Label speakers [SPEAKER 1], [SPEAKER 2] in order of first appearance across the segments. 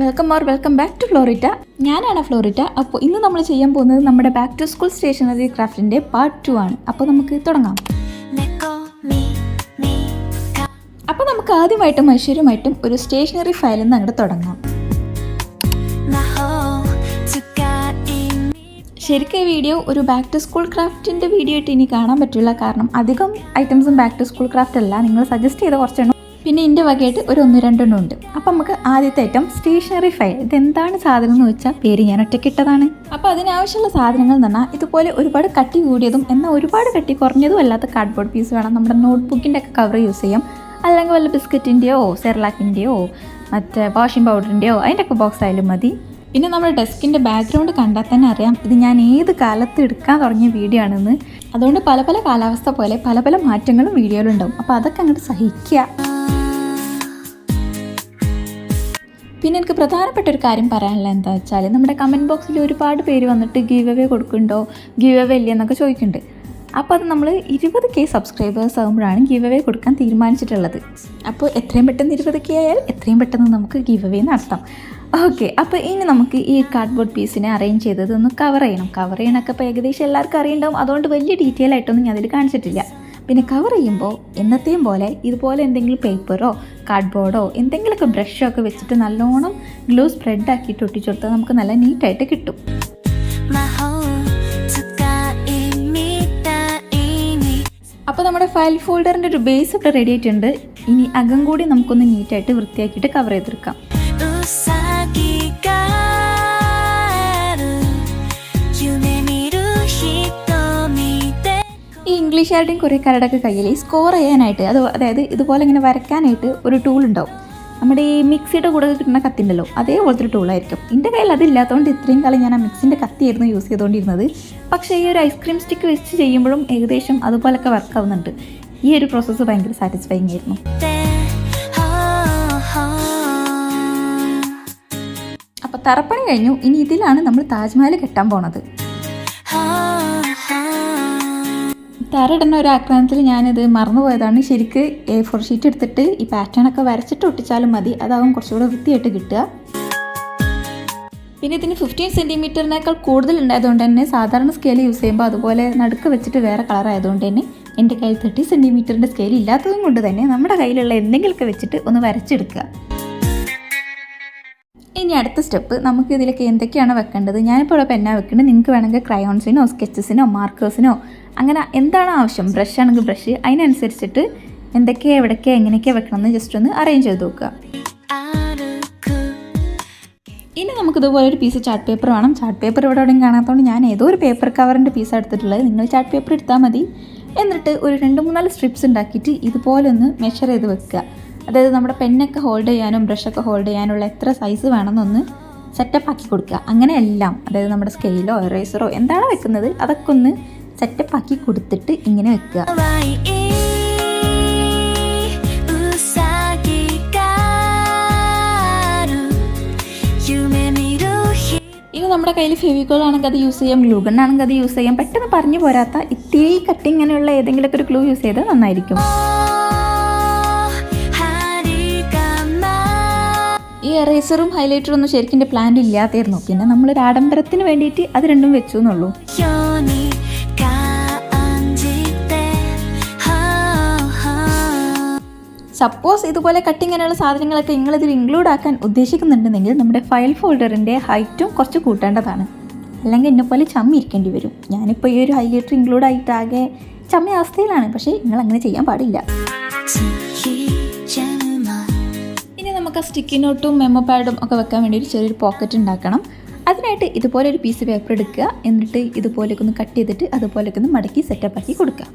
[SPEAKER 1] Welcome or welcome back to Florita. ഞാനാണ് ഫ്ലോറിറ്റ. അപ്പോൾ ഇന്ന് നമ്മൾ ചെയ്യാൻ പോകുന്നത് നമ്മുടെ ബാക്ക് ടു സ്കൂൾ സ്റ്റേഷനറി ക്രാഫ്റ്റിന്റെ പാർട്ട് ടു ആണ്. അപ്പോൾ നമുക്ക് തുടങ്ങാം. അപ്പോൾ നമുക്ക് ആദ്യമായിട്ടും മനുഷ്യരുമായിട്ടും ഒരു സ്റ്റേഷനറി ഫയൽ നിന്ന് അങ്ങോട്ട് തുടങ്ങാം. ശരിക്കും ഈ വീഡിയോ ഒരു ബാക്ക് ടു സ്കൂൾ ക്രാഫ്റ്റിന്റെ വീഡിയോ ആയിട്ട് ഇനി കാണാൻ പറ്റില്ല. കാരണം അധികം ഐറ്റംസും ബാക്ക് ടു സ്കൂൾ ക്രാഫ്റ്റ് അല്ല. നിങ്ങൾ സജസ്റ്റ് ചെയ്ത കുറച്ചെണ്ണം പിന്നെ എന്റെ വകയായിട്ട് ഒരു ഒന്ന് രണ്ടെണ്ണം ഉണ്ട്. അപ്പം നമുക്ക് ആദ്യത്തെ ഐറ്റം സ്റ്റേഷനറി ഫയൽ ഇതെന്താണ് സാധനം എന്ന് വെച്ചാൽ പേര് ഞാൻ ഒറ്റക്കിട്ടതാണ് അപ്പോൾ അതിനാവശ്യമുള്ള സാധനങ്ങൾ എന്ന് പറഞ്ഞാൽ ഇതുപോലെ ഒരുപാട് കട്ടി കൂടിയതും എന്നാൽ ഒരുപാട് കട്ടി കുറഞ്ഞതും അല്ലാത്ത കാർഡ്ബോർഡ് പീസ് വേണം. നമ്മുടെ നോട്ട്ബുക്കിന്റെ ഒക്കെ കവർ യൂസ് ചെയ്യാം. അല്ലെങ്കിൽ വല്ല ബിസ്ക്കറ്റിന്റെയോ സെർലാക്കിന്റെയോ മറ്റേ വാഷിംഗ് പൗഡറിന്റെയോ അതിന്റെ ഒക്കെ ബോക്സ് ആയാലും മതി. പിന്നെ നമ്മുടെ ഡെസ്കിന്റെ ബാക്ക്ഗ്രൗണ്ട് കണ്ടാൽ തന്നെ അറിയാം ഇത് ഞാൻ ഏത് കാലത്ത് എടുക്കാൻ തുടങ്ങിയ വീഡിയോ ആണെന്ന്. അതുകൊണ്ട് പല പല കാലാവസ്ഥ പോലെ പല പല മാറ്റങ്ങളും വീഡിയോയിലുണ്ടാവും അപ്പോൾ അതൊക്കെ അങ്ങോട്ട് സഹിക്കുക. പിന്നെ എനിക്ക് പ്രധാനപ്പെട്ട ഒരു കാര്യം പറയാനുള്ള എന്താ വെച്ചാൽ നമ്മുടെ കമന്റ് ബോക്സിൽ ഒരുപാട് പേര് വന്നിട്ട് ഗീവ് അവേ കൊടുക്കുന്നുണ്ടോ? ഗീവ് അവേ ഇല്ല എന്നൊക്കെ ചോദിക്കുന്നുണ്ട്. അപ്പോൾ അത് നമ്മൾ ഇരുപത് കെ സബ്സ്ക്രൈബേഴ്സ് ആകുമ്പോഴാണ് ഗീവ് അവേ കൊടുക്കാൻ തീരുമാനിച്ചിട്ടുള്ളത്. അപ്പോൾ എത്രയും പെട്ടെന്ന് ഇരുപത് കെ ആയാൽ എത്രയും പെട്ടെന്ന് നമുക്ക് ഗീവ് അവേ നടത്താം ഓക്കെ അപ്പോൾ ഇനി നമുക്ക് ഈ കാർഡ്ബോർഡ് പീസിനെ അറേഞ്ച് ചെയ്തത് ഒന്ന് കവർ ചെയ്യണം. കവർ ചെയ്യണമൊക്കെ ഇപ്പോൾ ഏകദേശം എല്ലാവർക്കും അറിയണ്ടാവും അതുകൊണ്ട് വലിയ ഡീറ്റെയിൽ ആയിട്ടൊന്നും ഞാൻ അതിൽ കാണിച്ചിട്ടില്ല. പിന്നെ കവർ ചെയ്യുമ്പോൾ എന്നത്തെയും പോലെ ഇതുപോലെ എന്തെങ്കിലും പേപ്പറോ കാർഡ്ബോർഡോ എന്തെങ്കിലുമൊക്കെ ബ്രഷോ ഒക്കെ വെച്ചിട്ട് നല്ലോണം ഗ്ലൂ സ്പ്രെഡ് ആക്കിയിട്ട് ഒട്ടിച്ചു കൊടുത്താൽ നമുക്ക് നല്ല നീറ്റായിട്ട് കിട്ടും. അപ്പോൾ നമ്മുടെ ഫയൽ ഫോൾഡറിന്റെ ഒരു ബേസ് ഒക്കെ റെഡി ആയിട്ടുണ്ട്. ഇനി അകം കൂടി നമുക്കൊന്ന് നീറ്റായിട്ട് വൃത്തിയാക്കിയിട്ട് കവർ ചെയ്തെടുക്കാം. ഇംഗ്ലീഷുകാരുടെയും കൊറിയക്കാരുടെയൊക്കെ കയ്യിൽ സ്കോർ ചെയ്യാനായിട്ട് അത് അതായത് ഇതുപോലെ ഇങ്ങനെ വരയ്ക്കാനായിട്ട് ഒരു ടൂൾ ഉണ്ടാവും. നമ്മുടെ ഈ മിക്സിയുടെ കൂടെ കിട്ടുന്ന കത്തിണ്ടല്ലോ അതേപോലത്തെ ടൂളായിരിക്കും എന്റെ കയ്യിൽ അതില്ലാത്തതുകൊണ്ട് ഇത്രയും കാലം ഞാൻ ആ മിക്സിന്റെ കത്തിയായിരുന്നു യൂസ് ചെയ്തുകൊണ്ടിരുന്നത് പക്ഷേ ഈ ഒരു ഐസ്ക്രീം സ്റ്റിക്ക് വെച്ച് ചെയ്യുമ്പോഴും ഏകദേശം അതുപോലൊക്കെ വർക്ക് ആവുന്നുണ്ട്. ഈ ഒരു പ്രോസസ്സ് ഭയങ്കര സാറ്റിസ്ഫൈങ് ആയിരുന്നു. അപ്പോൾ തറപ്പണി കഴിഞ്ഞു. ഇനി ഇതിലാണ് നമ്മൾ താജ്മഹൽ കെട്ടാൻ പോണത്. തറയിടുന്ന ഒരു ആക്രമണത്തിൽ ഞാനിത് മറന്നുപോയതാണ്. ശരിക്ക് എ ഫോർ ഷീറ്റ് എടുത്തിട്ട് ഈ പാറ്റേൺ ഒക്കെ വരച്ചിട്ട് ഒട്ടിച്ചാലും മതി. അതാവും കുറച്ചുകൂടെ വൃത്തിയായിട്ട് കിട്ടുക. പിന്നെ ഇതിന് ഫിഫ്റ്റീൻ സെന്റിമീറ്ററിനേക്കാൾ കൂടുതൽ ഉണ്ടായതുകൊണ്ട് തന്നെ സാധാരണ സ്കെയിൽ യൂസ് ചെയ്യുമ്പോൾ അതുപോലെ നടുക്ക് വെച്ചിട്ട് വേറെ കളർ ആയതുകൊണ്ട് തന്നെ എന്റെ കയ്യിൽ തേർട്ടി സെന്റിമീറ്ററിന്റെ സ്കെയിൽ ഇല്ലാത്തതും കൊണ്ട് തന്നെ നമ്മുടെ കയ്യിലുള്ള എന്തെങ്കിലുമൊക്കെ വെച്ചിട്ട് ഒന്ന് വരച്ചെടുക്കുക. ഇനി അടുത്ത സ്റ്റെപ്പ് നമുക്ക് ഇതിലൊക്കെ എന്തൊക്കെയാണ് വെക്കേണ്ടത്? ഞാനിപ്പോൾ ഇവിടെ പെന്നാ വെക്കുന്നത് നിങ്ങൾക്ക് വേണമെങ്കിൽ ക്രയോൺസിനോ സ്കെച്ചസിനോ മാർക്കേഴ്സിനോ അങ്ങനെ എന്താണ് ആവശ്യം? ബ്രഷ് ആണെങ്കിൽ ബ്രഷ് അതിനനുസരിച്ചിട്ട് എവിടേക്കാണ് എങ്ങനെയൊക്കെയാണ് വെക്കണമെന്ന് ജസ്റ്റ് ഒന്ന് അറേഞ്ച് ചെയ്ത് നോക്കുക. ഇനി നമുക്ക് ഇതുപോലെ ഒരു പീസ് ചാർട്ട് പേപ്പർ വേണം. ചാർട്ട് പേപ്പർ ഇവിടെ എവിടെയും കാണാത്തതുകൊണ്ട് ഞാൻ ഏതോ ഒരു പേപ്പർ കവറിന്റെ പീസ് എടുത്തിട്ടുള്ളത്. നിങ്ങൾ ചാർട്ട് പേപ്പർ എടുത്താൽ മതി. എന്നിട്ട് ഒരു രണ്ട് മൂന്നാൽ സ്ട്രിപ്സ് ഉണ്ടാക്കിയിട്ട് ഇതുപോലെ ഒന്ന് മെഷർ ചെയ്ത് വെക്കുക. അതായത് നമ്മുടെ പെന്നൊക്കെ ഹോൾഡ് ചെയ്യാനും ബ്രഷൊക്കെ ഹോൾഡ് ചെയ്യാനുള്ള എത്ര സൈസ് വേണമെന്നൊന്ന് സെറ്റപ്പ് ആക്കി കൊടുക്കുക. അങ്ങനെ എല്ലാം അതായത് നമ്മുടെ സ്കെയിലോ എറേസറോ എന്താണ് വെക്കുന്നത് അതൊക്കെ ഒന്ന് സെറ്റപ്പ് ആക്കി കൊടുത്തിട്ട് ഇങ്ങനെ വെക്കുക. നമ്മുടെ കയ്യിൽ ഫെവിക്കോൾ ആണെങ്കിൽ അത് യൂസ് ചെയ്യാം ഗ്ലൂഗൺ ആണെങ്കിൽ അത് യൂസ് ചെയ്യാം. പെട്ടെന്ന് പറഞ്ഞു പോരാത്ത ഇത്തിരി കട്ടിങ്ങനെയുള്ള ഏതെങ്കിലുമൊക്കെ ഒരു ക്ലൂ യൂസ് ചെയ്താൽ നന്നായിരിക്കും. എറേസറും ഹൈലൈറ്ററും ഒന്നും ശരിക്കും എന്റെ പ്ലാൻ ഇല്ലാത്തായിരുന്നു പിന്നെ നമ്മളൊരു ആഡംബരത്തിന് വേണ്ടിയിട്ട് അത് രണ്ടും വെച്ചു എന്നുള്ളൂ സപ്പോസ് ഇതുപോലെ കട്ടിങ്ങനെയുള്ള സാധനങ്ങളൊക്കെ നിങ്ങളിതിൽ ഇൻക്ലൂഡ് ആക്കാൻ ഉദ്ദേശിക്കുന്നുണ്ടെങ്കിൽ നമ്മുടെ ഫയൽ ഫോൾഡറിന്റെ ഹൈറ്റും കുറച്ച് കൂട്ടേണ്ടതാണ്. അല്ലെങ്കിൽ എന്നെ പോലെ ചമ്മി ഇരിക്കേണ്ടി വരും. ഞാനിപ്പോൾ ഈ ഒരു ഹൈലൈറ്റർ ഇൻക്ലൂഡ് ആയിട്ടാകെ ചമ്മി അവസ്ഥയിലാണ്. പക്ഷേ നിങ്ങൾ അങ്ങനെ ചെയ്യാൻ പാടില്ല. നമുക്ക് ആ സ്റ്റിക്കി നോട്ടും മെമ്മോ പാഡും ഒക്കെ വെക്കാൻ വേണ്ടി ഒരു ചെറിയൊരു പോക്കറ്റ് ഉണ്ടാക്കണം. അതിനായിട്ട് ഇതുപോലെ ഒരു പീസ് പേപ്പർ എടുക്കുക. എന്നിട്ട് ഇതുപോലെയൊക്കെ ഒന്ന് കട്ട് ചെയ്തിട്ട് അതുപോലെയൊക്കെ ഒന്ന് മടക്കി സെറ്റപ്പ് ആക്കി കൊടുക്കുക.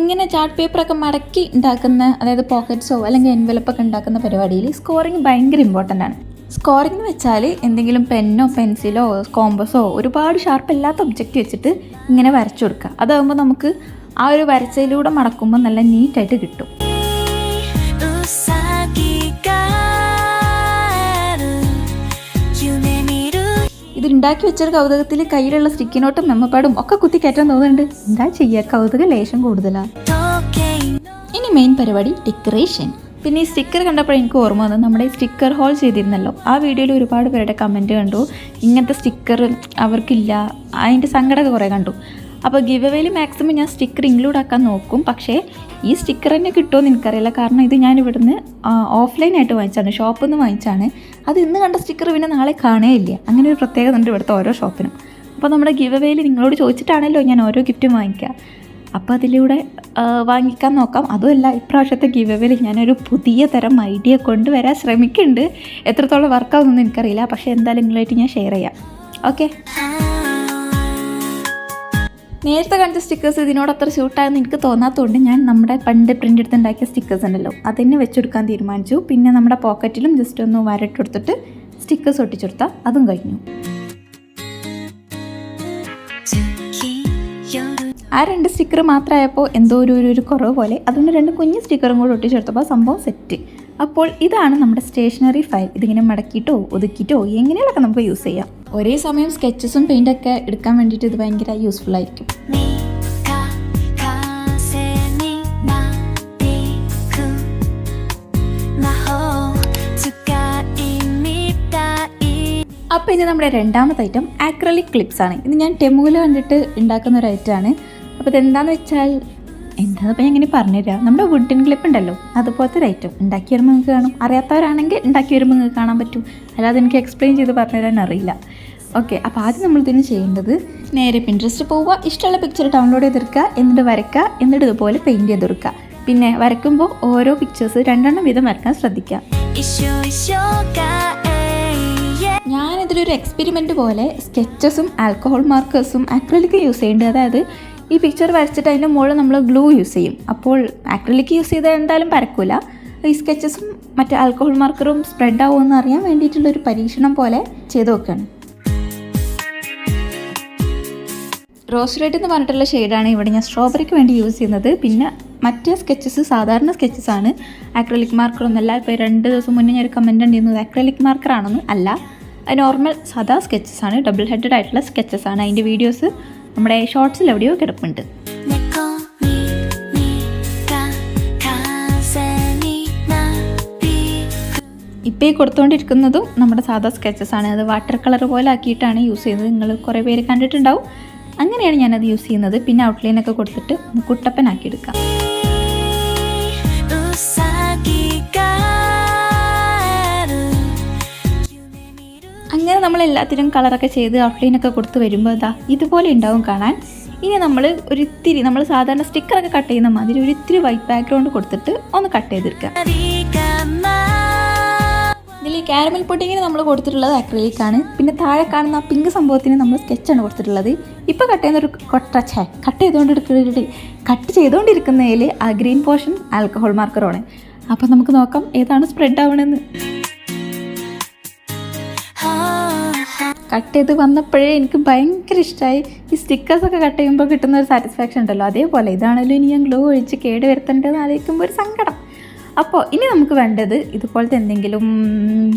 [SPEAKER 1] ഇങ്ങനെ ചാർട്ട് പേപ്പറൊക്കെ മടക്കി ഉണ്ടാക്കുന്ന അതായത് പോക്കറ്റ്സോ അല്ലെങ്കിൽ എൻവലപ്പൊക്കെ ഉണ്ടാക്കുന്ന പരിപാടിയിൽ സ്കോറിങ് ഭയങ്കര ഇമ്പോർട്ടന്റ് ആണ്. സ്കോറിംഗ് എന്ന് വെച്ചാൽ എന്തെങ്കിലും പെന്നോ പെൻസിലോ കോമ്പസോ ഒരുപാട് ഷാർപ്പ് അല്ലാത്ത ഒബ്ജക്റ്റ് വെച്ചിട്ട് ഇങ്ങനെ വരച്ചു കൊടുക്കുക. അതാകുമ്പോൾ നമുക്ക് ആ ഒരു വരച്ചതിലൂടെ മടക്കുമ്പോൾ നല്ല നീറ്റായിട്ട് കിട്ടും. ഇത് ഉണ്ടാക്കി വെച്ചൊരു കൗതുകത്തിൽ കയ്യിലുള്ള സ്റ്റിക്കിനോട്ടും മെമ്മപ്പാടും ഒക്കെ കുത്തി കയറ്റാൻ തോന്നുന്നുണ്ട്. എന്താ ചെയ്യുക കൗതുക ലേശം കൂടുതലാണ് ഇനി മെയിൻ പരിപാടി ഡെക്കറേഷൻ പിന്നെ ഈ സ്റ്റിക്കർ കണ്ടപ്പോൾ എനിക്ക് ഓർമ്മ വന്നു. നമ്മുടെ സ്റ്റിക്കർ ഹോൾ ചെയ്തിരുന്നല്ലോ. ആ വീഡിയോയിൽ ഒരുപാട് പേരുടെ കമന്റ് കണ്ടു. ഇങ്ങനത്തെ സ്റ്റിക്കർ അവർക്കില്ല. അതിന്റെ സങ്കടമൊക്കെ കുറേ കണ്ടു. അപ്പോൾ ഗിവ് അവേയിൽ മാക്സിമം ഞാൻ സ്റ്റിക്കർ ഇൻക്ലൂഡ് ആക്കാൻ നോക്കും. പക്ഷേ ഈ സ്റ്റിക്കർ തന്നെ കിട്ടുമെന്ന് എനിക്കറിയില്ല. കാരണം ഇത് ഞാൻ ഇവിടുന്ന് ഓഫ്ലൈനായിട്ട് വാങ്ങിച്ചാണ് ഷോപ്പിൽ നിന്ന് വാങ്ങിച്ചാണ്. അത് ഇന്ന് കണ്ട സ്റ്റിക്കർ പിന്നെ നാളെ കാണേയില്ല. അങ്ങനെ ഒരു പ്രത്യേകത ഉണ്ട് ഇവിടുത്തെ ഓരോ ഷോപ്പിനും അപ്പോൾ നമ്മുടെ ഗിവ് അവേയിൽ നിങ്ങളോട് ചോദിച്ചിട്ടാണല്ലോ ഞാൻ ഓരോ ഗിഫ്റ്റും വാങ്ങിക്കുക അപ്പോൾ അതിലൂടെ വാങ്ങിക്കാൻ നോക്കാം. അതുമല്ല ഇപ്രാവശ്യത്തെ ഗിവ് അവേയിൽ ഞാനൊരു പുതിയ തരം ഐഡിയ കൊണ്ടുവരാൻ ശ്രമിക്കുന്നുണ്ട്. എത്രത്തോളം വർക്കാവുന്നൊന്നും എനിക്കറിയില്ല. പക്ഷേ എന്തായാലും നിങ്ങളായിട്ട് ഞാൻ ഷെയർ ചെയ്യാം. ഓക്കെ നേരത്തെ കാണിച്ച സ്റ്റിക്കേഴ്സ് ഇതിനോട് അത്ര ഷൂട്ടായെന്ന് എനിക്ക് തോന്നാത്തതുകൊണ്ട് ഞാൻ നമ്മുടെ പണ്ട് പ്രിന്റ് എടുത്ത് ഉണ്ടാക്കിയ സ്റ്റിക്കേഴ്സ് ഉണ്ടല്ലോ അതന്നെ വെച്ചെടുക്കാൻ തീരുമാനിച്ചു. പിന്നെ നമ്മുടെ പോക്കറ്റിലും ജസ്റ്റ് ഒന്ന് വരട്ടെടുത്തിട്ട് സ്റ്റിക്കേഴ്സ് ഒട്ടിച്ചെടുത്താൽ അതും കഴിഞ്ഞു. ആ രണ്ട് സ്റ്റിക്കർ മാത്രമായപ്പോൾ എന്തോ ഒരു- ഒരു കുറവ് പോലെ അതുകൊണ്ട് രണ്ട് കുഞ്ഞ് സ്റ്റിക്കറും കൂടെ ഒട്ടിച്ചെടുത്തപ്പോൾ സംഭവം സെറ്റ് അപ്പോൾ ഇതാണ് നമ്മുടെ സ്റ്റേഷനറി ഫയൽ. ഇതിങ്ങനെ മടക്കിയിട്ടോ ഒതുക്കിയിട്ടോ എങ്ങനെയുള്ളൊക്കെ നമുക്ക് യൂസ് ചെയ്യാം. ഒരേ സമയം സ്കെച്ചസും പെയിന്റൊക്കെ എടുക്കാൻ വേണ്ടിയിട്ട് ഇത് ഭയങ്കര യൂസ്ഫുൾ ആയിരിക്കും. അപ്പോൾ ഇനി നമ്മുടെ രണ്ടാമത്തെ ഐറ്റം ആക്രലിക് ക്ലിപ്സ് ആണ്. ഇത് ഞാൻ ടെമുവിൽ കണ്ടിട്ട് ഉണ്ടാക്കുന്ന ഒരു ഐറ്റമാണ് അപ്പോൾ ഇതെന്താണെന്ന് വെച്ചാൽ എന്താ ഞാൻ ഇങ്ങനെ പറഞ്ഞുതരാം. നമ്മുടെ വുഡൻ ക്ലിപ്പ് ഉണ്ടല്ലോ അതുപോലത്തെ ഒരു ഐറ്റം ഉണ്ടാക്കി വരുമ്പോൾ നിങ്ങൾക്ക് കാണും. അറിയാത്തവരാണെങ്കിൽ ഉണ്ടാക്കി വരുമ്പോൾ നിങ്ങൾക്ക് കാണാൻ പറ്റും. അല്ലാതെ എനിക്ക് എക്സ്പ്ലെയിൻ ചെയ്ത് പറഞ്ഞുതരാൻ അറിയില്ല. ഓക്കെ അപ്പോൾ ആദ്യം നമ്മൾ ഇതിന് ചെയ്യേണ്ടത് നേരെ പിൻട്രസ്റ്റ് പോവുക ഇഷ്ടമുള്ള പിക്ചർ ഡൗൺലോഡ് ചെയ്തെടുക്കുക എന്നിട്ട് വരയ്ക്കുക എന്നിട്ട് ഇതുപോലെ പെയിന്റ് ചെയ്തെടുക്കുക. പിന്നെ വരയ്ക്കുമ്പോൾ ഓരോ പിക്ചേഴ്സ് രണ്ടെണ്ണം വീതം വരയ്ക്കാൻ ശ്രദ്ധിക്കുക. ഞാനിതിലൊരു എക്സ്പെരിമെന്റ് പോലെ സ്കെച്ചസും ആൽക്കഹോൾ മാർക്കേഴ്സും അക്രലിക്ക് യൂസ് ചെയ്യേണ്ടത്. അതായത് ഈ പിക്ചർ വരച്ചിട്ട് അതിന്റെ മുകളിൽ നമ്മൾ ഗ്ലൂ യൂസ് ചെയ്യും. അപ്പോൾ ആക്രിലിക് യൂസ് ചെയ്താൽ എന്തായാലും പരക്കില്ല ഈ സ്കെച്ചസും മറ്റേ ആൽക്കഹോൾ മാർക്കറും സ്പ്രെഡ് ആവുമെന്ന് അറിയാൻ വേണ്ടിയിട്ടുള്ളൊരു പരീക്ഷണം പോലെ ചെയ്തു നോക്കുകയാണ് റോസ് റെഡ് എന്ന് പറഞ്ഞിട്ടുള്ള ഷെയ്ഡാണ് ഇവിടെ ഞാൻ സ്ട്രോബെറിക്ക് വേണ്ടി യൂസ് ചെയ്യുന്നത്. പിന്നെ മറ്റ് സ്കെച്ചസ് സാധാരണ സ്കെച്ചസ് ആണ്. ആക്രലിക് മാർക്കർ ഒന്നല്ല ഇപ്പോൾ രണ്ട് ദിവസം മുന്നേ ഞാൻ ഒരു കമന്റ് ഉണ്ടായിരുന്നത് ആക്രലിക് മാർക്കർ ആണെന്ന് അല്ല. നോർമൽ സാധാ സ്കെച്ചസ് ആണ്. ഡബിൾ ഹെഡഡ് ആയിട്ടുള്ള സ്കെച്ചസ് ആണ്. അതിന്റെ വീഡിയോസ് നമ്മുടെ ഷോർട്സിൽ എവിടെയോ കിടപ്പുണ്ട്. ഇപ്പോൾ ഈ കൊടുത്തുകൊണ്ടിരിക്കുന്നതും നമ്മുടെ സാധാ സ്കെച്ചസ് ആണ്. അത് വാട്ടർ കളർ പോലെ ആക്കിയിട്ടാണ് യൂസ് ചെയ്യുന്നത് നിങ്ങൾ കുറേ പേര് കണ്ടിട്ടുണ്ടാവും. അങ്ങനെയാണ് ഞാനത് യൂസ് ചെയ്യുന്നത്. പിന്നെ ഔട്ട്ലൈനൊക്കെ കൊടുത്തിട്ട് കുട്ടപ്പനാക്കി എടുക്കാം ഇങ്ങനെ നമ്മൾ എല്ലാത്തിനും കളറൊക്കെ ചെയ്ത് ഔട്ട്ലൈനൊക്കെ കൊടുത്ത് വരുമ്പോൾ ഇതാ ഇതുപോലെ ഉണ്ടാവും കാണാൻ. ഇനി നമ്മൾ ഒരിത്തിരി നമ്മൾ സാധാരണ സ്റ്റിക്കറൊക്കെ കട്ട് ചെയ്യുന്ന മാതിരി ഒരിത്തിരി വൈറ്റ് ബാക്ക്ഗ്രൗണ്ട് കൊടുത്തിട്ട് ഒന്ന് കട്ട് ചെയ്തെടുക്കുക ഇതിൽ കാരമൽ പൊട്ടിങ്ങിന് നമ്മൾ കൊടുത്തിട്ടുള്ളത് അക്രലിക് ആണ്. പിന്നെ താഴെ കാണുന്ന ആ പിങ്ക് സംഭവത്തിന് നമ്മൾ സ്കെച്ചാണ് കൊടുത്തിട്ടുള്ളത്. ഇപ്പോൾ കട്ട് ചെയ്യുന്ന ഒരു കൊട്ട കട്ട് ചെയ്തുകൊണ്ടിരിക്കുന്നത് കട്ട് ചെയ്തുകൊണ്ടിരിക്കുന്നതിൽ ആ ഗ്രീൻ പോർഷൻ ആൽക്കഹോൾ മാർക്കറാണ് അപ്പോൾ നമുക്ക് നോക്കാം ഏതാണ് സ്പ്രെഡ് ആവണമെന്ന് കട്ട് ചെയ്ത് വന്നപ്പോഴേ എനിക്ക് ഭയങ്കര ഇഷ്ടമായി ഈ സ്റ്റിക്കേഴ്സൊക്കെ കട്ട് ചെയ്യുമ്പോൾ കിട്ടുന്ന ഒരു സാറ്റിസ്ഫാക്ഷൻ ഉണ്ടല്ലോ. അതേപോലെ ഇതാണല്ലോ ഇനി ഞാൻ ഗ്ലോ ഒഴിച്ച് കേട് വരുത്തേണ്ടതെന്ന് ആലോചിക്കുമ്പോൾ ഒരു സങ്കടം. അപ്പോൾ ഇനി നമുക്ക് വേണ്ടത് ഇതുപോലത്തെ എന്തെങ്കിലും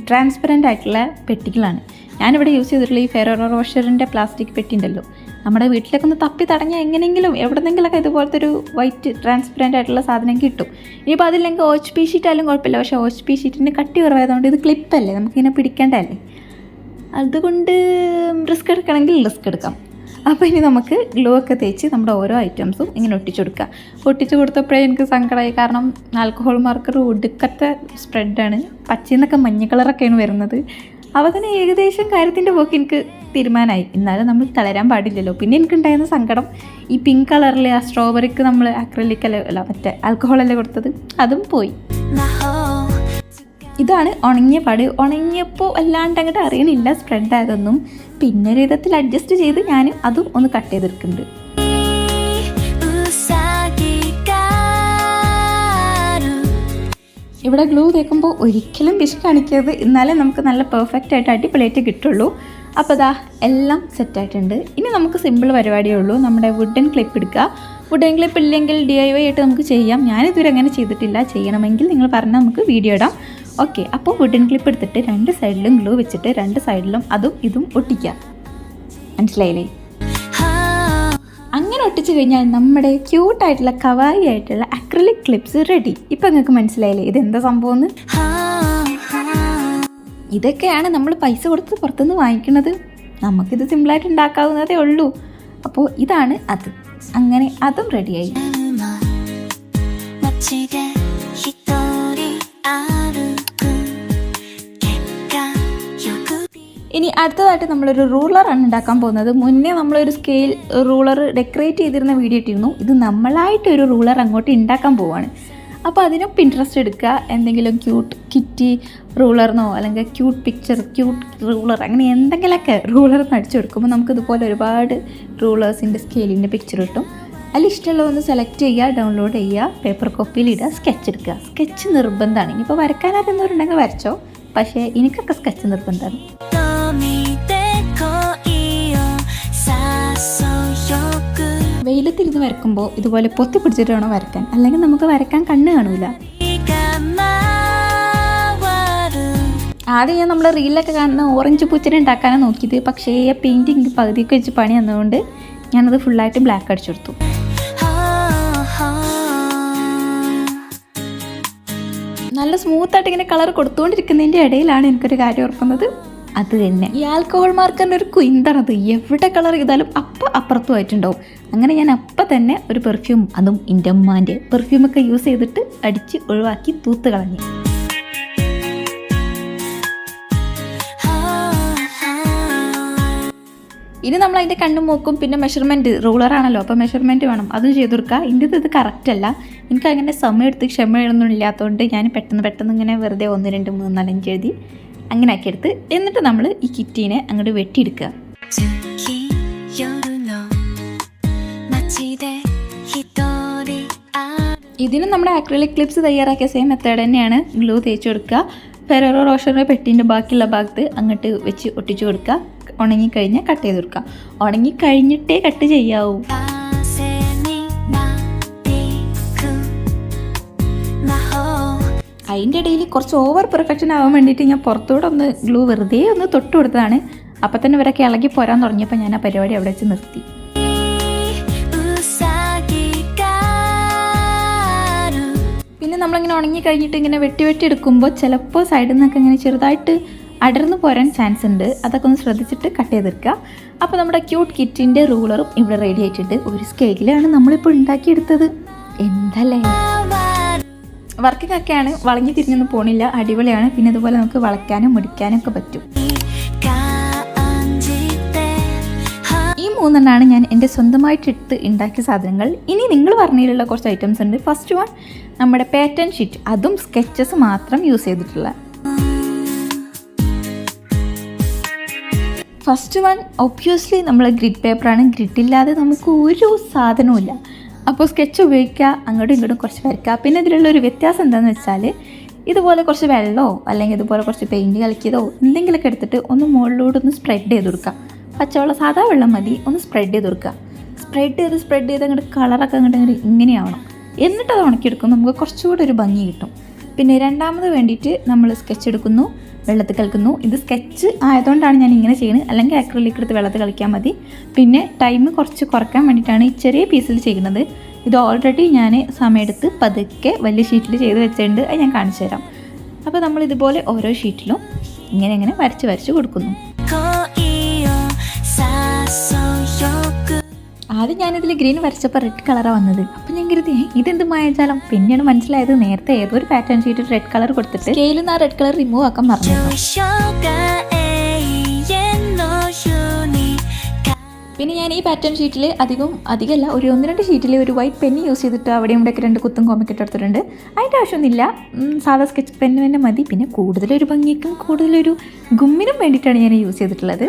[SPEAKER 1] ട്രാൻസ്പെറന്റ് ആയിട്ടുള്ള പെട്ടികളാണ്. ഞാനിവിടെ യൂസ് ചെയ്തിട്ടുള്ള ഈ ഫെറോറോ റോഷറിന്റെ പ്ലാസ്റ്റിക് പെട്ടി ഉണ്ടല്ലോ. നമ്മുടെ വീട്ടിലൊക്കെ ഒന്ന് തപ്പി തടഞ്ഞാൽ എങ്ങനെയെങ്കിലും എവിടെന്നെങ്കിലൊക്കെ ഇതുപോലത്തെ ഒരു വൈറ്റ് ട്രാൻസ്പെറന്റ് ആയിട്ടുള്ള സാധനം കിട്ടും. ഇനിയിപ്പോൾ അതില്ലെങ്കിൽ ഓച്ച് പി ഷീറ്റ് ആയാലും കുഴപ്പമില്ല. പക്ഷേ ഓച്ച് പി ഷീറ്റിന്റെ കട്ടി കുറവായതുകൊണ്ട് ഇത് ക്ലിപ്പല്ലേ നമുക്കിങ്ങനെ പിടിക്കേണ്ടതല്ലേ? അതുകൊണ്ട് റിസ്ക് എടുക്കണമെങ്കിൽ റിസ്ക് എടുക്കാം. അപ്പോൾ ഇനി നമുക്ക് ഗ്ലോ ഒക്കെ തേച്ച് നമ്മുടെ ഓരോ ഐറ്റംസും ഇങ്ങനെ ഒട്ടിച്ചു കൊടുക്കുക ഒട്ടിച്ചു കൊടുത്തപ്പോഴേ എനിക്ക് സങ്കടമായി കാരണം ആൽക്കഹോൾ മാർക്കർ ഒടുക്കത്തെ സ്പ്രെഡാണ് പച്ചയെന്നൊക്കെ മഞ്ഞ കളറൊക്കെയാണ് വരുന്നത്. അപ്പോൾ തന്നെ ഏകദേശം കാര്യത്തിന്റെ പോക്ക് എനിക്ക് തീരുമാനമായി. എന്നാലും നമ്മൾ തളരാൻ പാടില്ലല്ലോ. പിന്നെ എനിക്കുണ്ടായിരുന്ന സങ്കടം ഈ പിങ്ക് കളറിലെ ആ സ്ട്രോബെറിക്ക് നമ്മൾ അക്രലിക്കല്ല അല്ല മറ്റേ ആൽക്കഹോളല്ലേ കൊടുത്തത്? അതും പോയി. ഇതാണ് ഉണങ്ങിയ പാട്. ഉണങ്ങിയപ്പോൾ അല്ലാണ്ട് അങ്ങോട്ട് അറിയണില്ല സ്പ്രെഡായതൊന്നും പിന്നെ ഒരു വിധത്തിൽ അഡ്ജസ്റ്റ് ചെയ്ത് ഞാൻ അതും ഒന്ന് കട്ട് ചെയ്തെടുക്കുന്നുണ്ട്. ഇവിടെ ഗ്ലൂ തേക്കുമ്പോൾ ഒരിക്കലും വിഷ് കാണിക്കരുത്. എന്നാലേ നമുക്ക് നല്ല പെർഫെക്റ്റ് ആയിട്ട് അടിപൊളിയായിട്ട് കിട്ടുള്ളൂ. അപ്പോൾ അതാ എല്ലാം സെറ്റായിട്ടുണ്ട് ഇനി നമുക്ക് സിമ്പിൾ പരിപാടിയേ ഉള്ളൂ. നമ്മുടെ വുഡൻ ക്ലിപ്പ് എടുക്കുക. വുഡൻ ക്ലിപ്പ് ഇല്ലെങ്കിൽ ഡി ഐ വൈ ആയിട്ട് നമുക്ക് ചെയ്യാം. ഞാനിതുവരെ അങ്ങനെ ചെയ്തിട്ടില്ല. ചെയ്യണമെങ്കിൽ നിങ്ങൾ പറഞ്ഞാൽ നമുക്ക് വീഡിയോ ഇടാം. ഓക്കെ അപ്പോൾ വുഡൻ ക്ലിപ്പ് എടുത്തിട്ട് രണ്ട് സൈഡിലും ഗ്ലൂ വെച്ചിട്ട് രണ്ട് സൈഡിലും അതും ഇതും ഒട്ടിക്കുക മനസ്സിലായില്ലേ? അങ്ങനെ ഒട്ടിച്ചു കഴിഞ്ഞാൽ നമ്മുടെ ക്യൂട്ടായിട്ടുള്ള കവായി ആയിട്ടുള്ള അക്രലിക് ക്ലിപ്സ് റെഡി ഇപ്പം നിങ്ങൾക്ക് മനസ്സിലായില്ലേ ഇത് എന്താ സംഭവം എന്ന് ഇതൊക്കെയാണ് നമ്മൾ പൈസ കൊടുത്ത് പുറത്തുനിന്ന് വാങ്ങിക്കുന്നത്. നമുക്കിത് സിമ്പിളായിട്ട് ഉണ്ടാക്കാവുന്നതേ ഉള്ളൂ. അപ്പോൾ ഇതാണ് അത്. അങ്ങനെ അതും റെഡിയായി ഇനി അടുത്തതായിട്ട് നമ്മളൊരു റൂളറാണ് ഉണ്ടാക്കാൻ പോകുന്നത്. മുന്നേ നമ്മളൊരു സ്കെയിൽ റൂളർ ഡെക്കറേറ്റ് ചെയ്തിരുന്ന വീഡിയോ ഇട്ടിരുന്നു. ഇത് നമ്മളായിട്ട് ഒരു റൂളർ അങ്ങോട്ട് ഉണ്ടാക്കാൻ പോവാണ്. അപ്പോൾ അതിനും ഇൻട്രസ്റ്റ് എടുക്കുക. എന്തെങ്കിലും ക്യൂട്ട് കിറ്റി റൂളറിനോ അല്ലെങ്കിൽ ക്യൂട്ട് പിക്ചർ ക്യൂട്ട് റൂളർ അങ്ങനെ എന്തെങ്കിലുമൊക്കെ റൂളർ അടിച്ചു കൊടുക്കുമ്പോൾ നമുക്ക് ഇതുപോലെ ഒരുപാട് റൂളേഴ്സിന്റെ സ്കെയിലിന്റെ പിക്ചർ കിട്ടും. അതിൽ ഇഷ്ടമുള്ള ഒന്ന് സെലക്ട് ചെയ്യുക ഡൗൺലോഡ് ചെയ്യുക പേപ്പർ കോപ്പിയിൽ ഇടുക സ്കെച്ച് എടുക്കുക. സ്കെച്ച് നിർബന്ധമാണ്. ഇനിയിപ്പോൾ വരക്കാനായിട്ട് എന്തോരുണ്ടെങ്കിൽ വരച്ചോ. പക്ഷേ എനിക്കൊക്കെ സ്കെച്ച് നിർബന്ധമാണ്. വെയിലത്തിരുന്ന് വരക്കുമ്പോൾ ഇതുപോലെ പൊത്തി പിടിച്ചിട്ടാണോ വരക്കാൻ അല്ലെങ്കിൽ നമുക്ക് വരക്കാൻ കണ്ണ് കാണൂല. ആദ്യം ഞാൻ നമ്മൾ റീലൊക്കെ കാണുന്ന ഓറഞ്ച് പൂച്ചനെ ഉണ്ടാക്കാനാണ് നോക്കിയത്. പക്ഷേ ആ പെയിന്റിങ് പകുതിയൊക്കെ വെച്ച് പണി തന്നതുകൊണ്ട് ഞാനത് ഫുള്ളായിട്ട് ബ്ലാക്ക് അടിച്ചെടുത്തു നല്ല സ്മൂത്തായിട്ട് ഇങ്ങനെ കളർ കൊടുത്തുകൊണ്ടിരിക്കുന്നതിന്റെ ഇടയിലാണ് എനിക്കൊരു കാര്യം ഓർക്കുന്നത് അത് തന്നെ ഈ ആൽക്കഹോൾ മാർക്കറിന്റെ ഒരു കുയിന്താണത് എവിടെ കളർ ചെയ്താലും അപ്പം അപ്പുറത്തുമായിട്ടുണ്ടാവും. അങ്ങനെ ഞാൻ അപ്പം തന്നെ ഒരു പെർഫ്യൂം അതും എന്റെ അമ്മാന്റെ പെർഫ്യൂമൊക്കെ യൂസ് ചെയ്തിട്ട് അടിച്ച് ഒഴിവാക്കി തൂത്ത് കളഞ്ഞു. ഇനി നമ്മൾ അതിന്റെ കണ്ണും മൂക്കും പിന്നെ മെഷർമെന്റ് റൂളറാണല്ലോ അപ്പോൾ മെഷർമെന്റ് വേണം. അതും ചെയ്ത് കൊടുക്കുക എന്റെ ഇത് കറക്റ്റല്ല എനിക്ക് അങ്ങനെ സമയം എടുത്ത് ക്ഷമയൊന്നും ഇല്ലാത്തതുകൊണ്ട് ഞാൻ പെട്ടെന്ന് പെട്ടെന്ന് ഇങ്ങനെ വെറുതെ ഒന്ന് രണ്ട് മൂന്ന് നാലഞ്ച് എഴുതി അങ്ങനെ ആക്കി എടുത്ത് എന്നിട്ട് നമ്മൾ ഈ കിറ്റീനെ അങ്ങോട്ട് വെട്ടിയെടുക്കുക. ഇതിനും നമ്മുടെ ആക്രിലിക് ക്ലിപ്സ് തയ്യാറാക്കിയ സെയിം മെത്തേഡ് തന്നെയാണ് ഗ്ലൂ തേച്ച് കൊടുക്കുക. ഫെറോറോ റോഷറിന്റെ പെട്ടിന്റെ ബാക്കിയുള്ള ഭാഗത്ത് അങ്ങോട്ട് വെച്ച് ഒട്ടിച്ചു കൊടുക്കുക. ഉണങ്ങിക്കഴിഞ്ഞാൽ കട്ട് ചെയ്ത് കൊടുക്കുക. ഉണങ്ങിക്കഴിഞ്ഞിട്ടേ കട്ട് ചെയ്യാവൂ. അതിന്റെ ഇടയിൽ കുറച്ച് ഓവർ പെർഫെക്ഷൻ ആവാൻ വേണ്ടിയിട്ട് ഞാൻ പുറത്തുകൂടെ ഒന്ന് ഗ്ലൂ വെറുതെ ഒന്ന് തൊട്ട് കൊടുത്തതാണ്. അപ്പം തന്നെ ഇവരൊക്കെ ഇളകി പോരാൻ തുടങ്ങിയപ്പോൾ ഞാൻ ആ പരിപാടി അവിടെ വെച്ച് നിർത്തി. പിന്നെ നമ്മളിങ്ങനെ ഉണങ്ങി കഴിഞ്ഞിട്ട് ഇങ്ങനെ വെട്ടി വെട്ടി എടുക്കുമ്പോൾ ചിലപ്പോൾ സൈഡിൽ നിന്നൊക്കെ ഇങ്ങനെ ചെറുതായിട്ട് അടർന്നു പോരാൻ ചാൻസ് ഉണ്ട്. അതൊക്കെ ഒന്ന് ശ്രദ്ധിച്ചിട്ട് കട്ട് ചെയ്തെടുക്കുക. അപ്പോൾ നമ്മുടെ ക്യൂട്ട് കിറ്റിന്റെ റൂളറും ഇവിടെ റെഡി ആയിട്ടുണ്ട്. ഒരു സ്കെയിലാണ് നമ്മളിപ്പോൾ ഉണ്ടാക്കിയെടുത്തത്. എന്തല്ലേ? വർക്കിനൊക്കെയാണ് വളഞ്ഞു തിരിഞ്ഞൊന്നും പോണില്ല. അടിപൊളിയാണ്. പിന്നെ അതുപോലെ നമുക്ക് വളയ്ക്കാനും മുടിക്കാനും ഒക്കെ പറ്റും. ഈ ഞാൻ എന്റെ സ്വന്തമായിട്ട് എടുത്ത് ഉണ്ടാക്കിയ സാധനങ്ങൾ. ഇനി നിങ്ങൾ പറഞ്ഞതിലുള്ള കുറച്ച് ഐറ്റംസ് ഉണ്ട്. ഫസ്റ്റ് വൺ നമ്മുടെ പാറ്റേൺ ഷീറ്റ് അതും സ്കെച്ചസ് മാത്രം യൂസ് ചെയ്തിട്ടുള്ള. ഫസ്റ്റ് വൺ ഒബ്വിയസ്ലി നമ്മൾ ഗ്രിഡ് പേപ്പറാണ് ഗ്രിഡ് ഇല്ലാതെ നമുക്ക് ഒരു സാധനവും അപ്പോൾ സ്കെച്ച് ഉപയോഗിക്കുക അങ്ങോട്ടും ഇങ്ങോട്ടും കുറച്ച് വരയ്ക്കുക. പിന്നെ ഇതിലുള്ള ഒരു വ്യത്യാസം എന്താണെന്ന് വെച്ചാൽ ഇതുപോലെ കുറച്ച് വെള്ളമോ അല്ലെങ്കിൽ ഇതുപോലെ കുറച്ച് പെയിന്റ് കലക്കിയതോ എന്തെങ്കിലുമൊക്കെ എടുത്തിട്ട് ഒന്ന് മുകളിലൂടെ ഒന്ന് സ്പ്രെഡ് ചെയ്ത് കൊടുക്കുക. പച്ചവെള്ളം സാധാ വെള്ളം മതി ഒന്ന് സ്പ്രെഡ് ചെയ്ത് കൊടുക്കുക. സ്പ്രെഡ് ചെയ്ത് സ്പ്രെഡ് ചെയ്ത് അങ്ങോട്ട് കളറൊക്കെ അങ്ങോട്ട് അങ്ങോട്ട് ഇങ്ങനെയാവണം. എന്നിട്ട് അത് ഉണക്കിയെടുക്കും നമുക്ക് കുറച്ചുകൂടെ ഒരു ഭംഗി കിട്ടും. പിന്നെ രണ്ടാമത് വേണ്ടിയിട്ട് നമ്മൾ സ്കെച്ച് എടുക്കുന്നു. വെള്ളത്തിൽ കളിക്കുന്നു. ഇത് സ്കെച്ച് ആയതുകൊണ്ടാണ് ഞാൻ ഇങ്ങനെ ചെയ്യുന്നത് അല്ലെങ്കിൽ അക്രലിക് എടുത്ത് വെള്ളത്തിൽ കളിക്കാൻ മതി. പിന്നെ ടൈം കുറച്ച് കുറയ്ക്കാൻ വേണ്ടിയിട്ടാണ് ഈ ചെറിയ പീസിൽ ചെയ്യുന്നത് ഇത് ഓൾറെഡി ഞാൻ സമയമെടുത്ത് പതുക്കെ വലിയ ഷീറ്റിൽ ചെയ്ത് വെച്ചിട്ടുണ്ട്. അത് ഞാൻ കാണിച്ചു തരാം. അപ്പോൾ നമ്മൾ ഇതുപോലെ ഓരോ ഷീറ്റിലും ഇങ്ങനെ ഇങ്ങനെ വരച്ച് വരച്ച് കൊടുക്കുന്നു. ആദ്യം ഞാനിതിൽ ഗ്രീൻ വരച്ചപ്പോൾ റെഡ് കളറാണ് വന്നത്. ഞാൻ കരുതി ഇതെന്ത് മായച്ചാലും പിന്നെയാണ് മനസ്സിലായത് നേരത്തെ ഏതോ ഒരു പാറ്റേൺ ചെയ്തിട്ട് റെഡ് കളർ കൊടുത്തിട്ട് സ്കെയിലിൽ നിന്ന് ആ റെഡ് കളർ റിമൂവ് ആക്കാൻ മറന്നു. പിന്നെ ഞാൻ ഈ പാറ്റേൺ ഷീറ്റിൽ അധികം അധികമല്ല ഒരു ഒന്ന് രണ്ട് ഷീറ്റിൽ ഒരു വൈറ്റ് പെന്ന് യൂസ് ചെയ്തിട്ട് അവിടെയും ഇവിടെയൊക്കെ രണ്ട് കുത്തും കോമിക്കിട്ട് എടുത്തിട്ടുണ്ട്. അതിന്റെ ആവശ്യമൊന്നുമില്ല. സാധാ സ്കെച്ച് പെന്ന് തന്നെ മതി. പിന്നെ കൂടുതലൊരു ഭംഗിക്കും കൂടുതലൊരു ഗുമ്മിനും വേണ്ടിയിട്ടാണ് ഞാൻ യൂസ് ചെയ്തിട്ടുള്ളത്.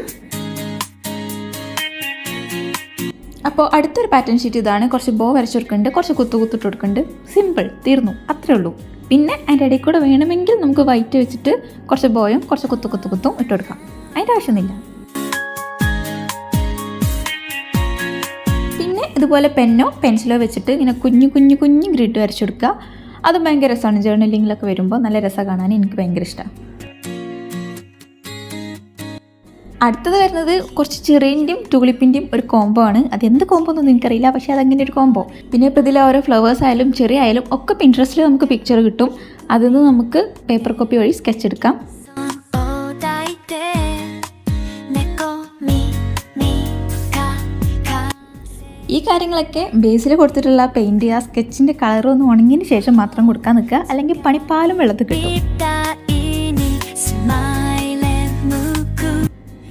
[SPEAKER 1] അപ്പോൾ അടുത്തൊരു പാറ്റേൺ ഷീറ്റ് ഇതാണ്. കുറച്ച് ബോ വരച്ചു കൊടുക്കുന്നുണ്ട് കുറച്ച് കുത്തു കുത്തിട്ട് കൊടുക്കുന്നുണ്ട് സിമ്പിൾ തീർന്നു. അത്രേ ഉള്ളൂ. പിന്നെ അതിന്റെ ഇടയിൽ കൂടെ വേണമെങ്കിൽ നമുക്ക് വൈറ്റ് വെച്ചിട്ട് കുറച്ച് ബോയും കുറച്ച് കുത്തു കുത്തു കുത്തും ഇട്ട് കൊടുക്കാം അതിന്റെ ആവശ്യമൊന്നുമില്ല. പിന്നെ ഇതുപോലെ പെന്നോ പെൻസിലോ വെച്ചിട്ട് ഇങ്ങനെ കുഞ്ഞു കുഞ്ഞു കുഞ്ഞു ഗ്രിഡ് വരച്ചു കൊടുക്കുക അത് ഭയങ്കര രസമാണ്. ജേർണലിങ്ങിലൊക്കെ വരുമ്പോൾ നല്ല രസം കാണാൻ എനിക്ക് ഭയങ്കര ഇഷ്ടമാണ്. അടുത്തത് വരുന്നത് കുറച്ച് ചെറിയന്റെയും തുളിപ്പിന്റെയും ഒരു കോംബോ ആണ്. അത് എന്ത് കോംബോ എന്നൊന്നും എനിക്കറിയില്ല പക്ഷേ അതങ്ങനെ ഒരു കോംബോ പിന്നെ ഇപ്പോൾ ഇതിലെ ഓരോ ഫ്ലവേഴ്സ് ആയാലും ചെറിയ ആയാലും ഒക്കെ പിൻട്രസ്റ്റിൽ നമുക്ക് പിക്ചർ കിട്ടും. അതിൽ നിന്ന് നമുക്ക് പേപ്പർ കോപ്പി വഴി സ്കെച്ച് എടുക്കാം. ഈ കാര്യങ്ങളൊക്കെ ബേസിൽ കൊടുത്തിട്ടുള്ള പെയിന്റ് ആ സ്കെച്ചിന്റെ കളറൊന്ന് ഉണങ്ങിയതിന് ശേഷം മാത്രം കൊടുക്കാൻ നിൽക്കുക. അല്ലെങ്കിൽ പണിപ്പാലും വെള്ളത്തിൽ കിട്ടും.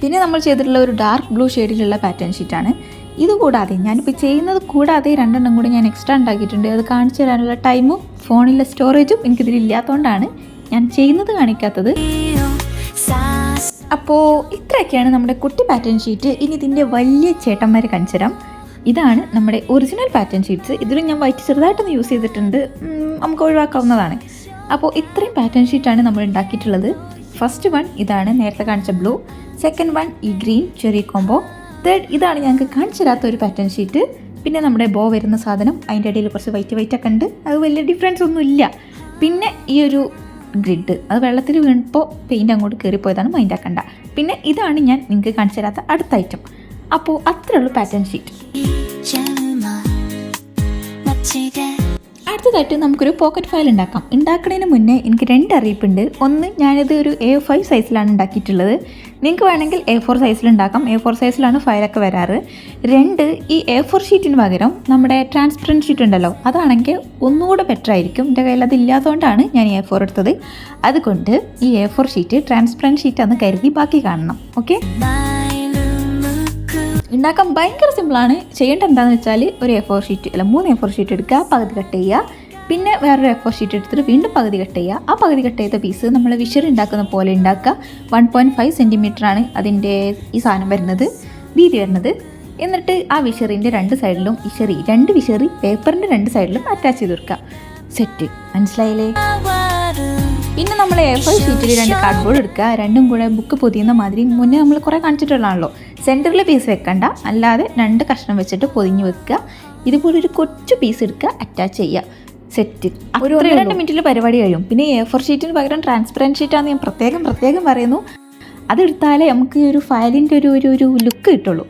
[SPEAKER 1] പിന്നെ നമ്മൾ ചെയ്തിട്ടുള്ള ഒരു ഡാർക്ക് ബ്ലൂ ഷെയ്ഡിലുള്ള പാറ്റേൺ ഷീറ്റാണ് ഇത് കൂടാതെ ഞാനിപ്പോൾ ചെയ്യുന്നത് കൂടാതെ രണ്ടെണ്ണം കൂടി ഞാൻ എക്സ്ട്രാ ഉണ്ടാക്കിയിട്ടുണ്ട്. അത് കാണിച്ചു തരാനുള്ള ടൈമും ഫോണിലെ സ്റ്റോറേജും എനിക്കിതിലില്ലാത്തതുകൊണ്ടാണ് ഞാൻ ചെയ്യുന്നത് കാണിക്കാത്തത്. അപ്പോൾ ഇത്രയൊക്കെയാണ് നമ്മുടെ കുട്ടി പാറ്റേൺ ഷീറ്റ് ഇനി ഇതിന്റെ വലിയ ചേട്ടന്മാർ കാണിച്ചു ഇതാണ് നമ്മുടെ ഒറിജിനൽ പാറ്റേൺ ഷീറ്റ്സ് ഇതിലും ഞാൻ വൈറ്റ് ചെറുതായിട്ടൊന്ന് യൂസ് ചെയ്തിട്ടുണ്ട്. നമുക്ക് ഒഴിവാക്കാവുന്നതാണ്. അപ്പോൾ ഇത്രയും പാറ്റേൺ ഷീറ്റാണ് നമ്മൾ ഉണ്ടാക്കിയിട്ടുള്ളത്. ഫസ്റ്റ് വൺ ഇതാണ് നേരത്തെ കാണിച്ച ബ്ലൂ സെക്കൻഡ് വൺ ഈ ഗ്രീൻ ചെറിയ കോംബോ തേർഡ് ഇതാണ് ഞങ്ങൾക്ക് കാണിച്ചു തരാത്ത ഒരു പാറ്റേൺ ഷീറ്റ് പിന്നെ നമ്മുടെ ബോ വരുന്ന സാധനം അതിന്റെ ഇടയിൽ കുറച്ച് വൈറ്റ് വൈറ്റ് ഒക്കെ ഉണ്ട്. അത് വലിയ ഡിഫറൻസ് ഒന്നും ഇല്ല. പിന്നെ ഈ ഒരു ഗ്രിഡ് അത് വെള്ളത്തിൽ വീണപ്പോൾ പെയിന്റ് അങ്ങോട്ട് കയറിപ്പോയതാണ് മൈൻഡ് ആക്കണ്ട. പിന്നെ ഇതാണ് ഞാൻ നിങ്ങൾക്ക് കാണിച്ചു തരാത്ത അടുത്ത ഐറ്റം അപ്പോൾ അത്രയുള്ളൂ പാറ്റേൺ ഷീറ്റ് അടുത്തതായിട്ട് നമുക്കൊരു പോക്കറ്റ് ഫയൽ ഉണ്ടാക്കാം. ഉണ്ടാക്കുന്നതിന് മുന്നേ എനിക്ക് രണ്ട് അറിയിപ്പുണ്ട്. ഒന്ന് ഞാനിത് ഒരു എ ഫൈവ് സൈസിലാണ് ഉണ്ടാക്കിയിട്ടുള്ളത്. നിങ്ങൾക്ക് വേണമെങ്കിൽ എ ഫോർ സൈസിൽ ഉണ്ടാക്കാം. എ ഫോർ സൈസിലാണ് ഫയലൊക്കെ വരാറ്. രണ്ട് ഈ എ ഫോർ ഷീറ്റിന് പകരം നമ്മുടെ ട്രാൻസ്പെറന്റ് ഷീറ്റ് ഉണ്ടല്ലോ അതാണെങ്കിൽ ഒന്നുകൂടെ ബെറ്റർ ആയിരിക്കും. എന്റെ കയ്യിൽ അതില്ലാത്തതുകൊണ്ടാണ് ഞാൻ എ ഫോർ എടുത്തത്. അതുകൊണ്ട് ഈ എ ഫോർ ഷീറ്റ് ട്രാൻസ്പെറന്റ് ഷീറ്റാന്ന് കരുതി ബാക്കി കാണണം. ഓക്കെ ഉണ്ടാക്കാൻ ഭയങ്കര സിമ്പിളാണ്. ചെയ്യേണ്ടത് എന്താണെന്ന് വെച്ചാൽ ഒരു എ ഫോർ ഷീറ്റ് അല്ല മൂന്ന് എ ഫോർ ഷീറ്റ് എടുക്കുക പകുതി കട്ട് ചെയ്യുക. പിന്നെ വേറൊരു എഫോർ ഫോർ ഷീറ്റ് എടുത്തിട്ട് വീണ്ടും പകുതി കട്ട് ചെയ്യുക. ആ പകുതി കട്ട് ചെയ്ത പീസ് നമ്മൾ വിഷറി ഉണ്ടാക്കുന്ന പോലെ ഉണ്ടാക്കുക. വൺ പോയിന്റ് ഫൈവ് സെന്റിമീറ്റർ ആണ് അതിന്റെ ഈ സാധനം വരുന്നത് വീതി വരുന്നത്. എന്നിട്ട് ആ വിഷറിന്റെ രണ്ട് സൈഡിലും വിഷറി രണ്ട് വിഷറി പേപ്പറിന്റെ രണ്ട് സൈഡിലും അറ്റാച്ച് ചെയ്ത് കൊടുക്കുക. സെറ്റ് മനസ്സിലായില്ലേ? പിന്നെ നമ്മൾ എ ഫോർ ഷീറ്റിൽ രണ്ട് കാർഡ്ബോർഡ് എടുക്കുക. രണ്ടും കൂടെ ബുക്ക് പൊതിയുന്ന മാതിരി മുന്നേ നമ്മൾ കുറേ കാണിച്ചിട്ടുള്ളതാണല്ലോ. സെന്ററിൽ പീസ് വെക്കണ്ട. അല്ലാതെ രണ്ട് കഷ്ണം വെച്ചിട്ട് പൊതിഞ്ഞ് വെക്കുക. ഇതുപോലെ ഒരു കൊച്ചു പീസ് എടുക്കുക. അറ്റാച്ച് ചെയ്യുക. സെറ്റ് ഒരു രണ്ട് മിനിറ്റിൽ പരിപാടി കഴിയും. പിന്നെ എ ഫോർ ഷീറ്റിന് പകരം ട്രാൻസ്പെറന്റ് ഷീറ്റാന്ന് ഞാൻ പ്രത്യേകം പ്രത്യേകം പറയുന്നു. അതെടുത്താലേ നമുക്ക് ഒരു ഫയലിന്റെ ഒരു ഒരു ഒരു ലുക്ക് കിട്ടുള്ളൂ.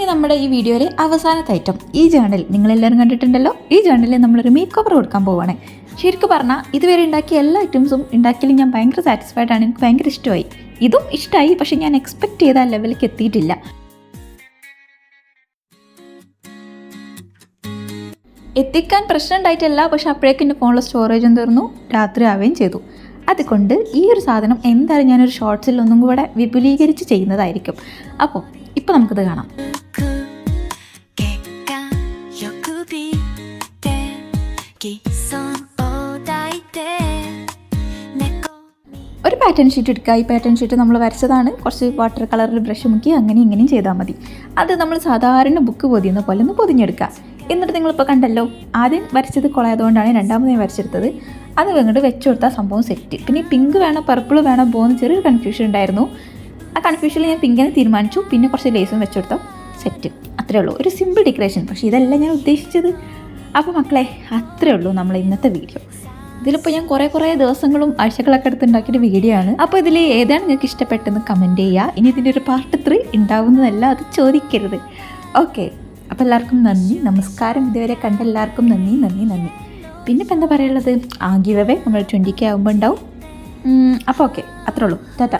[SPEAKER 1] ഇനി നമ്മുടെ ഈ വീഡിയോയിലെ അവസാനത്തെ ഐറ്റം ഈ ജേണൽ നിങ്ങളെല്ലാവരും കണ്ടിട്ടുണ്ടല്ലോ? ഈ ജേണലിൽ നമ്മളൊരു മേക്ക് ഓവർ കൊടുക്കാൻ പോവുകയാണ് ശരിക്കും പറഞ്ഞാൽ ഇതുവരെ ഉണ്ടാക്കിയ എല്ലാ ഐറ്റംസും ഉണ്ടാക്കിയാലും ഞാൻ ഭയങ്കര സാറ്റിസ്ഫൈഡ് ആണ്. എനിക്ക് ഭയങ്കര ഇഷ്ടമായി. ഇതും ഇഷ്ടമായി പക്ഷെ ഞാൻ എക്സ്പെക്ട് ചെയ്ത ലെവലിലേക്ക് എത്തിയിട്ടില്ല. എത്തിക്കാൻ പ്രശ്നം ഉണ്ടായിട്ടല്ല പക്ഷെ അപ്പോഴേക്കും എന്റെ ഫോണിലെ സ്റ്റോറേജും തീർന്നു. രാത്രി ആവുകയും ചെയ്തു. അതുകൊണ്ട് ഈ ഒരു സാധനം എന്തായാലും ഞാനൊരു ഷോർട്സിൽ ഒന്നും കൂടെ വിപുലീകരിച്ച് ചെയ്യുന്നതായിരിക്കും. അപ്പോൾ ഇപ്പൊ നമുക്കത് കാണാം. ഒരു പാറ്റേൺ ഷീറ്റ് എടുക്കുക. ഈ പാറ്റേൺ ഷീറ്റ് നമ്മൾ വരച്ചതാണ്. കുറച്ച് വാട്ടർ കളറിൽ ബ്രഷ് മുക്കി അങ്ങനെ ഇങ്ങനെയും ചെയ്താൽ മതി. അത് നമ്മൾ സാധാരണ ബുക്ക് പൊതിയുന്ന പോലെ ഒന്ന് പൊതിഞ്ഞെടുക്കുക. എന്നിട്ട് നിങ്ങളിപ്പോൾ കണ്ടല്ലോ ആദ്യം വരച്ചത് കുളായതുകൊണ്ടാണ് രണ്ടാമത് ഞാൻ വരച്ചെടുത്തത്. അത് ഇങ്ങോട്ട് വെച്ചു കൊടുത്താൽ സംഭവം സെറ്റ് പിന്നെ പിങ്ക് വേണോ പർപ്പിൾ വേണോ പോകുന്ന ചെറിയൊരു കൺഫ്യൂഷൻ ഉണ്ടായിരുന്നു. ആ കൺഫ്യൂഷനിൽ ഞാൻ പിങ്കിനെ തീരുമാനിച്ചു. പിന്നെ കുറച്ച് ലേസും വെച്ചെടുത്തു. സെറ്റ് അത്രേ ഉള്ളൂ. ഒരു സിമ്പിൾ ഡെക്കറേഷൻ പക്ഷേ ഇതല്ല ഞാൻ ഉദ്ദേശിച്ചത്. അപ്പോൾ മക്കളെ അത്രേ ഉള്ളൂ നമ്മൾ ഇന്നത്തെ വീഡിയോ ഇതിലിപ്പോൾ ഞാൻ കുറേ കുറേ ദിവസങ്ങളും ആഴ്ചകളൊക്കെ എടുത്ത് ഉണ്ടാക്കിയൊരു വീഡിയോ ആണ്. അപ്പോൾ ഇതിൽ ഏതാണ് നിങ്ങൾക്ക് ഇഷ്ടപ്പെട്ടെന്ന് കമന്റ് ചെയ്യുക. ഇനി ഇതിന്റെ ഒരു പാർട്ട് ത്രീ ഉണ്ടാവുന്നതല്ല അത് ചോദിക്കരുത്. ഓക്കെ അപ്പോൾ എല്ലാവർക്കും നന്ദി. നമസ്കാരം. ഇതുവരെ കണ്ട എല്ലാവർക്കും നന്ദി. നന്ദി നന്ദി. പിന്നെ ഇപ്പം എന്താ പറയുള്ളത് ആ ഗിവവേ നമ്മൾ ട്വന്റി കെ ആകുമ്പോൾ ഉണ്ടാവും. അപ്പോൾ ഓക്കെ അത്രേ ഉള്ളൂ. ടാറ്റ.